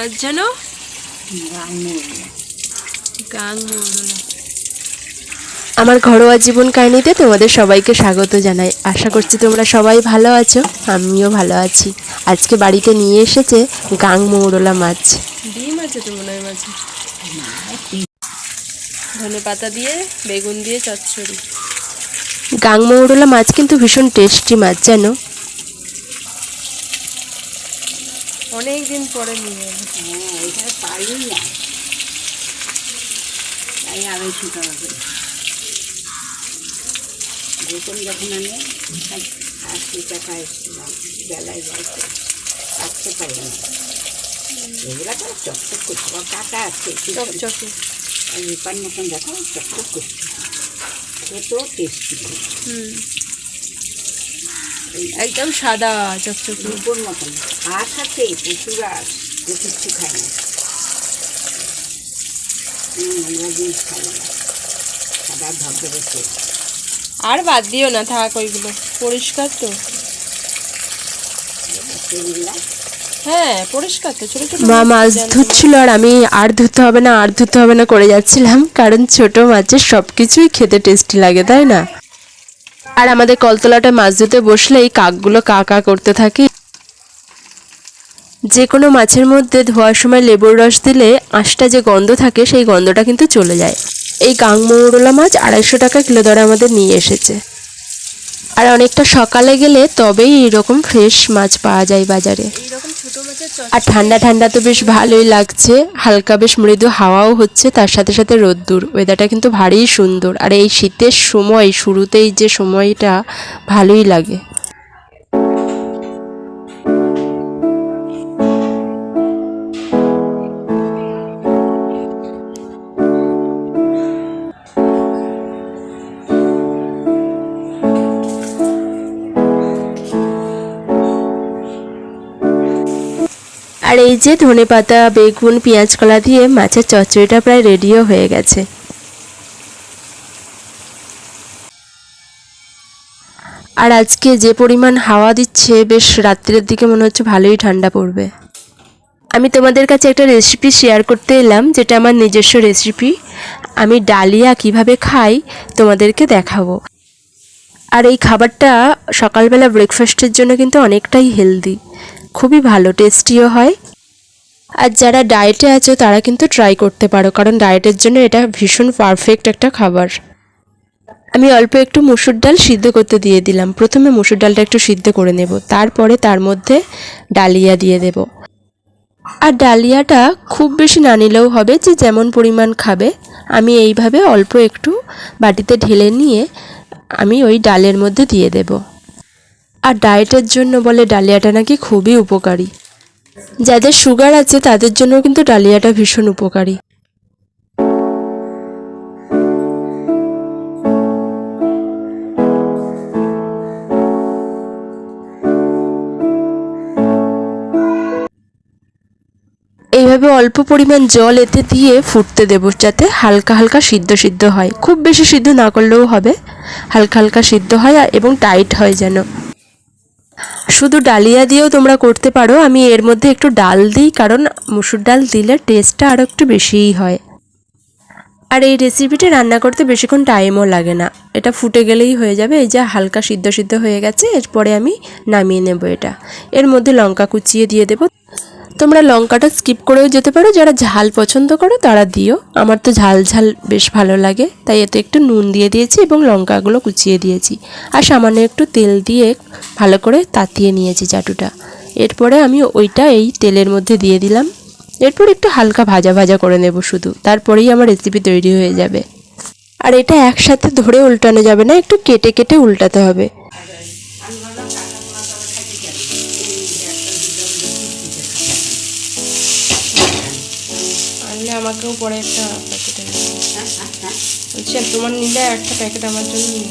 মাছ জানো গাং আমার ঘরোয়া জীবন কাহিনীতে তোমাদের সবাইকে স্বাগত জানাই। আশা করছি তোমরা সবাই ভালো আছো আমিও ভালো আছি। আজকে বাড়িতে নিয়ে এসেছে গাং মৌরলা মাছ। ডিম আছে তো মনে হয় মাছে? ধনে পাতা দিয়ে বেগুন দিয়ে চচ্চড়ি। গাং মৌরলা মাছ কিন্তু ভীষণ টেস্টি মাছ জানো? অনেক দিন পরে নিয়ে এলো। হ্যাঁ এটা পারি না। তাই টাকা বেতন যখন আমি আশি টাকা এসেছিলাম বেলায় বাড়িতে রাখতে পারি না। এগুলো তো চকচক করছে আবার কাটা আছে চকচকে। আর রূপার মতন দেখো চকচক করছে। এত টেস্টি হুম। একদম সাদা চকচকে। রূপোর মতন। আশ আছে প্রচুর আশ কিচ্ছু খায় না আমরা জিনিস খাই না। সাদা ধবধবে আর বাদ দিও না থাক ওইগুলো। পরিষ্কার তো। হ্যাঁ পরিষ্কার তো ছোট ছোট মা মাছ ধুচ্ছিল আর আমি আর ধুতে হবে না আর ধুতে হবে না করে যাচ্ছিলাম কারণ ছোট মাছের সব কিছুই খেতে টেস্টি লাগে তাই না? আর আমাদের কলতলাটা মাছ ধুতে বসলেই কাকগুলো কা কা করতে থাকে। যে কোনো মাছের মধ্যে ধোয়ার সময় লেবুর রস দিলে আঁশটা যে গন্ধ থাকে সেই গন্ধটা কিন্তু চলে যায়। এই গাংমৌরলা মাছ আড়াইশো টাকা কিলো দরে আমাদের নিয়ে এসেছে। আর অনেকটা সকালে গেলে তবেই এরকম ফ্রেশ মাছ পাওয়া যায় বাজারে। আর ঠান্ডা ঠান্ডা তো বেশ ভালোই লাগছে। হালকা বেশ মৃদু হাওয়াও হচ্ছে, তার সাথে সাথে রোদ্দুর। ওয়েদারটা কিন্তু ভারী সুন্দর। আর এই শীতের সময়, শুরুতেই যে সময়টা, ভালোই লাগে। আর এই যে ধনেপাতা বেগুন, পেঁয়াজ কলা দিয়ে মাছের চচ্চড়িটা প্রায় রেডিও হয়ে গেছে। আর আজকে যে পরিমাণ হাওয়া দিচ্ছে, বেশ রাত্রের দিকে মনে হচ্ছে ভালোই ঠান্ডা পড়বে। আমি তোমাদের কাছে একটা রেসিপি শেয়ার করতে এলাম, যেটা আমার নিজস্ব রেসিপি আমি ডালিয়া কীভাবে খাই, তোমাদেরকে দেখাবো। আর এই খাবারটা সকালবেলা ব্রেকফাস্টের জন্য কিন্তু অনেকটাই হেলদি খুবই ভালো টেস্টিও হয়। আর যারা ডায়েটে আছো, তারা কিন্তু ট্রাই করতে পারো, কারণ ডায়েটের জন্য এটা ভীষণ পারফেক্ট একটা খাবার। আমি অল্প একটু মুসুর ডাল সিদ্ধ করতে দিয়ে দিলাম। প্রথমে মুসুর ডালটা একটু সিদ্ধ করে নেব। তারপরে তার মধ্যে ডালিয়া দিয়ে দেব। আর ডালিয়াটা খুব বেশি না নিলেও হবে যে যেমন পরিমাণ খাবে। আমি এইভাবে অল্প একটু বাটিতে ঢেলে নিয়ে আমি ওই ডালের মধ্যে দিয়ে দেব। আর ডায়েটের জন্য বলে ডালিয়াটা নাকি খুবই উপকারী। যাদের সুগার আছে তাদের জন্য কিন্তু ডালিয়াটা ভীষণ উপকারী। এইভাবে অল্প পরিমাণ জল এতে দিয়ে ফুটতে দেবো যাতে হালকা হালকা সিদ্ধ সিদ্ধ হয়। খুব বেশি সিদ্ধ না করলেও হবে। হালকা হালকা সিদ্ধ হয় এবং টাইট হয় যেন। শুধু ডালিয়া দিয়েও তোমরা করতে পারো, আমি এর মধ্যে একটু ডাল দিই, কারণ মুসুর ডাল দিলে টেস্টটা আরও একটু বেশিই হয়। আর এই রেসিপিটা রান্না করতে বেশিক্ষণ টাইমও লাগে না। এটা ফুটে গেলেই হয়ে যাবে, এই যা হালকা সিদ্ধ সিদ্ধ হয়ে গেছে, এরপরে আমি নামিয়ে নেব এটা। এর মধ্যে লঙ্কা কুচিয়ে দিয়ে দেবো। তোমরা লঙ্কাটা স্কিপ করেও যেতে পারো, যারা ঝাল পছন্দ করো তারা দিও। আমার তো ঝাল ঝাল বেশ ভালো লাগে, তাই এতে একটু নুন দিয়ে দিয়েছি এবং লঙ্কাগুলো কুচিয়ে দিয়েছি। আর সামান্য একটু তেল দিয়ে ভালো করে তাতিয়ে নিয়েছি চাটুটা এরপরে আমি ওইটা এই তেলের মধ্যে দিয়ে দিলাম। এরপর একটু হালকা ভাজা ভাজা করে নেব শুধু, তারপরেই আমার রেসিপি তৈরি হয়ে যাবে। আর এটা একসাথে ধরে উল্টানো যাবে না, একটু কেটে কেটে উল্টাতে হবে। আমাকেও পরে একটা প্যাকেট এনে। বলছি আর তোমার নিলে একটা প্যাকেট আমার জন্য নিয়ে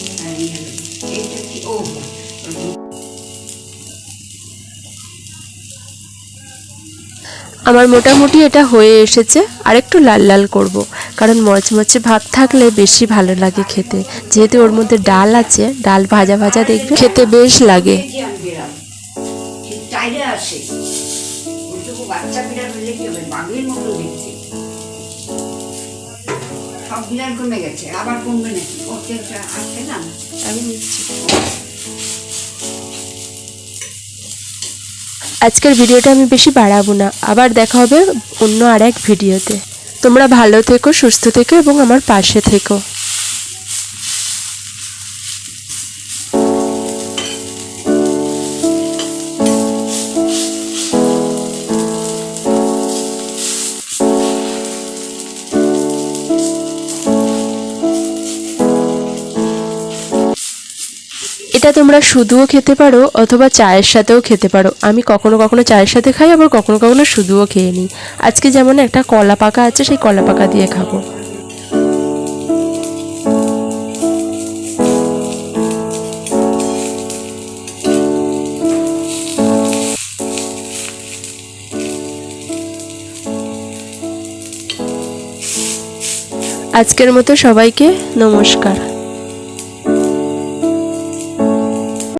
আমার মোটামুটি এটা হয়ে এসেছে। আর একটু লাল লাল করব কারণ মচমচে ভাব থাকলে বেশি ভালো লাগে খেতে। যেহেতু ওর মধ্যে ডাল আছে ডাল ভাজা ভাজা দেখবে খেতে বেশ লাগে। বাচ্চা বিড়াল হলে কি হবে? বাঘের মতো দেখতে কমে গেছে, আবার কমবে নাকি? ওকে আসছে না? আমি নিচ্ছি। আজকের ভিডিওটা আমি বেশি বাড়াবো না, আবার দেখা হবে অন্য আর এক ভিডিওতে। তোমরা ভালো থেকো, সুস্থ থেকো এবং আমার পাশে থেকো। এটা তোমরা শুধুও খেতে পারো অথবা চায়ের সাথেও খেতে পারো। আমি কখনো কখনো চায়ের সাথে খাই, আবার কখনো কখনো শুধুও খেয়ে নিই। আজকে যেমন একটা কলা পাকা আছে, সেই কলা পাকা দিয়ে খাব। আজকের মতো সবাইকে নমস্কার।